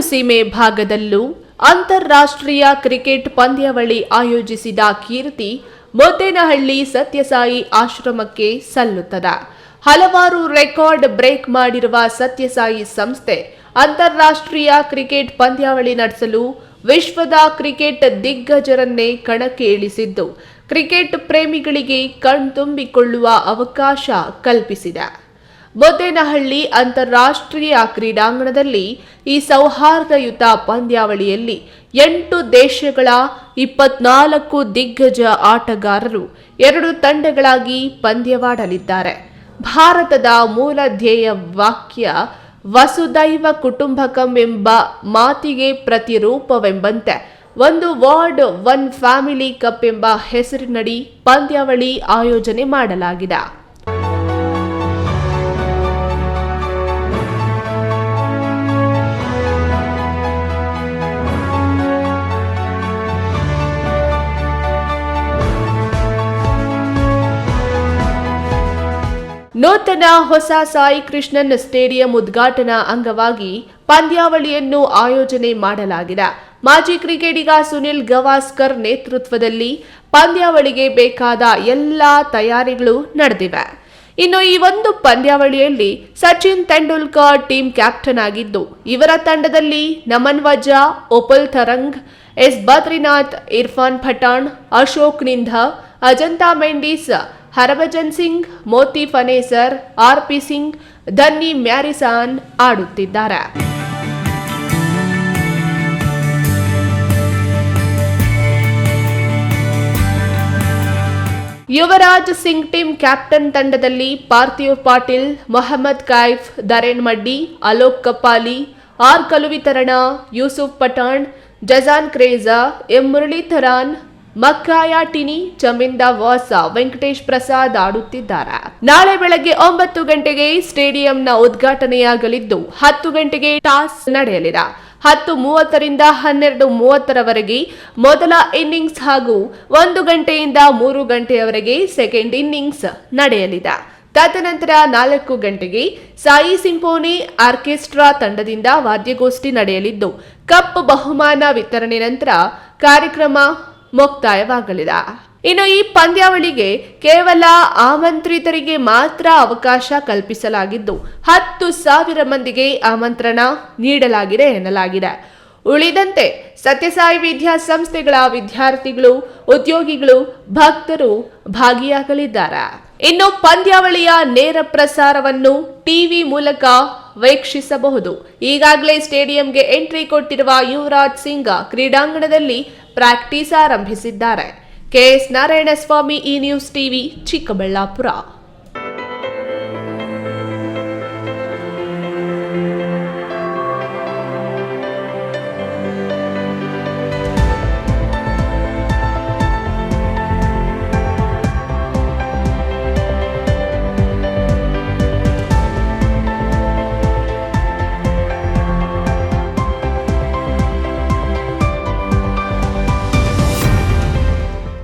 ಸೀಮೆ ಭಾಗದಲ್ಲೂ ಅಂತಾರಾಷ್ಟ್ರೀಯ ಕ್ರಿಕೆಟ್ ಪಂದ್ಯಾವಳಿ ಆಯೋಜಿಸಿದ ಕೀರ್ತಿ ಮುದ್ದೇನಹಳ್ಳಿ ಸತ್ಯಸಾಯಿ ಆಶ್ರಮಕ್ಕೆ ಸಲ್ಲುತ್ತದೆ. ಹಲವಾರು ರೆಕಾರ್ಡ್ ಬ್ರೇಕ್ ಮಾಡಿರುವ ಸತ್ಯಸಾಯಿ ಸಂಸ್ಥೆ ಅಂತಾರಾಷ್ಟ್ರೀಯ ಕ್ರಿಕೆಟ್ ಪಂದ್ಯಾವಳಿ ನಡೆಸಲು ವಿಶ್ವದ ಕ್ರಿಕೆಟ್ ದಿಗ್ಗಜರನ್ನೇ ಕಣಕ್ಕೆ ಇಳಿಸಿದ್ದು ಕ್ರಿಕೆಟ್ ಪ್ರೇಮಿಗಳಿಗೆ ಕಣ್ತುಂಬಿಕೊಳ್ಳುವ ಅವಕಾಶ ಕಲ್ಪಿಸಿದೆ. ಮುದ್ದೇನಹಳ್ಳಿ ಅಂತಾರಾಷ್ಟ್ರೀಯ ಕ್ರೀಡಾಂಗಣದಲ್ಲಿ ಈ ಸೌಹಾರ್ದಯುತ ಪಂದ್ಯಾವಳಿಯಲ್ಲಿ ಎಂಟು ದೇಶಗಳ ಇಪ್ಪತ್ನಾಲ್ಕು ದಿಗ್ಗಜ ಆಟಗಾರರು ಎರಡು ತಂಡಗಳಾಗಿ ಪಂದ್ಯವಾಡಲಿದ್ದಾರೆ. ಭಾರತದ ಮೂಲ ಧ್ಯೇಯ ವಾಕ್ಯ ವಸುದೈವ ಕುಟುಂಬಕಂ ಎಂಬ ಮಾತಿಗೆ ಪ್ರತಿರೂಪವೆಂಬಂತೆ ಒಂದು ವರ್ಡ್ ಒನ್ ಫ್ಯಾಮಿಲಿ ಕಪ್ ಎಂಬ ಹೆಸರಿನಡಿ ಪಂದ್ಯಾವಳಿ ಆಯೋಜನೆ ಮಾಡಲಾಗಿದೆ. ನೂತನ ಹೊಸ ಸಾಯಿ ಕೃಷ್ಣನ್ ಸ್ಟೇಡಿಯಂ ಉದ್ಘಾಟನಾ ಅಂಗವಾಗಿ ಪಂದ್ಯಾವಳಿಯನ್ನು ಆಯೋಜನೆ ಮಾಡಲಾಗಿದೆ. ಮಾಜಿ ಕ್ರಿಕೆಟಿಗ ಸುನಿಲ್ ಗವಾಸ್ಕರ್ ನೇತೃತ್ವದಲ್ಲಿ ಪಂದ್ಯಾವಳಿಗೆ ಬೇಕಾದ ಎಲ್ಲಾ ತಯಾರಿಗಳು ನಡೆದಿವೆ. ಇನ್ನು ಈ ಒಂದು ಪಂದ್ಯಾವಳಿಯಲ್ಲಿ ಸಚಿನ್ ತೆಂಡೂಲ್ಕರ್ ಟೀಮ್ ಕ್ಯಾಪ್ಟನ್ ಆಗಿದ್ದು, ಇವರ ತಂಡದಲ್ಲಿ Naman Ojha Upul Tharanga, S Badrinath Irfan Pathan, Ashok Dinda, Ajantha Mendis Harbhajan Singh, Monty Panesar, R P Singh Dhanni ಮ್ಯಾರಿಸಾನ್ ಆಡುತ್ತಿದ್ದಾರೆ ಯುವರಾಜ್ ಸಿಂಗ್ ಟೀಮ್ ಕ್ಯಾಪ್ಟನ್ ತಂಡದಲ್ಲಿ Parthiv Patel, Mohammad Kaif Darren Maddy, Alok Kapali R Kaluwitharana, Yusuf Pathan, Jason Krejza, M Muralitharan Makhaya Ntini, Chaminda Vaas, Venkatesh Prasad ಆಡುತ್ತಿದ್ದಾರೆ. ನಾಳೆ ಬೆಳಗ್ಗೆ ಒಂಬತ್ತು ಗಂಟೆಗೆ ಸ್ಟೇಡಿಯಂನ ಉದ್ಘಾಟನೆಯಾಗಲಿದ್ದು, ಹತ್ತು ಗಂಟೆಗೆ toss ನಡೆಯಲಿದೆ. ಹತ್ತು ಮೂವತ್ತರಿಂದ ಹನ್ನೆರಡು ಮೂವತ್ತರವರೆಗೆ ಮೊದಲ ಇನ್ನಿಂಗ್ಸ್ ಹಾಗೂ ಒಂದು ಗಂಟೆಯಿಂದ ಮೂರು ಗಂಟೆಯವರೆಗೆ ಸೆಕೆಂಡ್ ಇನ್ನಿಂಗ್ಸ್ ನಡೆಯಲಿದೆ. ತದನಂತರ ನಾಲ್ಕು ಗಂಟೆಗೆ ಸಾಯಿ ಸಿಂಫೋನಿ ಆರ್ಕೆಸ್ಟ್ರಾ ತಂಡದಿಂದ ವಾದ್ಯಗೋಷ್ಠಿ ನಡೆಯಲಿದ್ದು, ಕಪ್ ಬಹುಮಾನ ವಿತರಣೆ ನಂತರ ಕಾರ್ಯಕ್ರಮ ಮುಕ್ತಾಯವಾಗಲಿದೆ. ಇನ್ನು ಈ ಪಂದ್ಯಾವಳಿಗೆ ಕೇವಲ ಆಮಂತ್ರಿತರಿಗೆ ಮಾತ್ರ ಅವಕಾಶ ಕಲ್ಪಿಸಲಾಗಿದ್ದು, ಹತ್ತು ಸಾವಿರ ಮಂದಿಗೆ ಆಮಂತ್ರಣ ನೀಡಲಾಗಿದೆ ಎನ್ನಲಾಗಿದೆ. ಉಳಿದಂತೆ ಸತ್ಯಸಾಯಿ ವಿದ್ಯಾಸಂಸ್ಥೆಗಳ ವಿದ್ಯಾರ್ಥಿಗಳು, ಉದ್ಯೋಗಿಗಳು, ಭಕ್ತರು ಭಾಗಿಯಾಗಲಿದ್ದಾರೆ. ಇನ್ನು ಪಂದ್ಯಾವಳಿಯ ನೇರ ಪ್ರಸಾರವನ್ನು ಟಿವಿ ಮೂಲಕ ವೀಕ್ಷಿಸಬಹುದು. ಈಗಾಗಲೇ ಸ್ಟೇಡಿಯಂಗೆ ಎಂಟ್ರಿ ಕೊಟ್ಟಿರುವ ಯುವರಾಜ್ ಸಿಂಗ್ ಕ್ರೀಡಾಂಗಣದಲ್ಲಿ ಪ್ರಾಕ್ಟೀಸ್ ಆರಂಭಿಸಿದ್ದಾರೆ. K S Narayanaswamy E news TV Chikkaballapur.